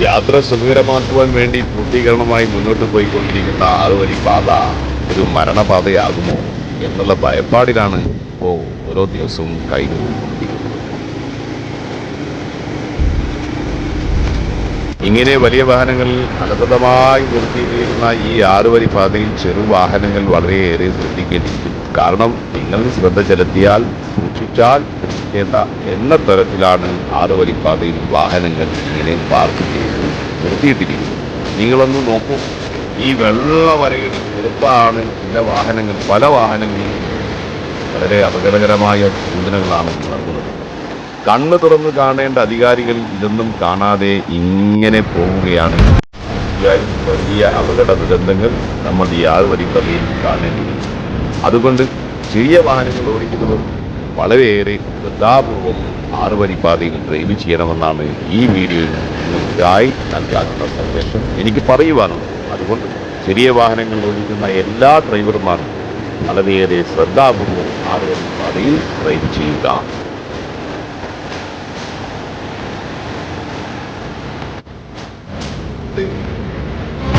യാത്ര സുഖകരമാക്കുവാൻ വേണ്ടി പൂർത്തീകരണമായി മുന്നോട്ട് പോയിക്കൊണ്ടിരിക്കുന്ന ആ ഒരു പാത ഒരു മരണപാതയാകുമോ എന്നുള്ള ഭയപ്പാടിലാണ് ഇപ്പോൾ ഓരോ ദിവസവും കൈകൊണ്ടിരിക്കുന്നത് ഇങ്ങനെ വലിയ വാഹനങ്ങൾ അനന്തമായി നിർത്തിയിരിക്കുന്ന ഈ ആറുവരി പാതയിൽ ചെറു വാഹനങ്ങൾ വളരെയേറെ ശ്രദ്ധിക്കേണ്ടിയിരിക്കും കാരണം നിങ്ങൾ ശ്രദ്ധ ചെലുത്തിയാൽ സൂക്ഷിച്ചാൽ രക്ഷിക്കേണ്ട എന്ന തരത്തിലാണ് ആറുവരി പാതയിൽ വാഹനങ്ങൾ ഇങ്ങനെ പാർക്ക് ചെയ്ത് നിർത്തിയിട്ടിരിക്കുന്നത് നിങ്ങളൊന്ന് നോക്കൂ. ഈ വെള്ള വരകളിൽ ചെറുപ്പമാണ് ചില വാഹനങ്ങൾ. പല വാഹനങ്ങളും വളരെ അപകടകരമായ സൂചനകളാണ് നൽകുന്നത് കണ്ണ് തുറന്ന് കാണേണ്ട അധികാരികൾ ഇതൊന്നും കാണാതെ ഇങ്ങനെ പോവുകയാണ്. വലിയ അപകട ദുരന്തങ്ങൾ നമ്മൾ ഈ ആറുവരി കഥയിൽ കാണേണ്ടി വരും അതുകൊണ്ട് ചെറിയ വാഹനങ്ങൾ ഓടിക്കുന്നവർ വളരെയേറെ ശ്രദ്ധാപൂർവം ആറുവരി പാതയിൽ ഡ്രൈവ് ചെയ്യണമെന്നാണ് ഈ വീഡിയോയിൽ നിങ്ങൾക്കായി നൽകാനുള്ള സന്ദേശം എനിക്ക് പറയുവാനുള്ളത് അതുകൊണ്ട് ചെറിയ വാഹനങ്ങൾ ഓടിക്കുന്ന എല്ലാ ഡ്രൈവർമാരും വളരെയേറെ ശ്രദ്ധാപൂർവം ആറുവരി പാതയിൽ ഡ്രൈവ് ചെയ്യുക.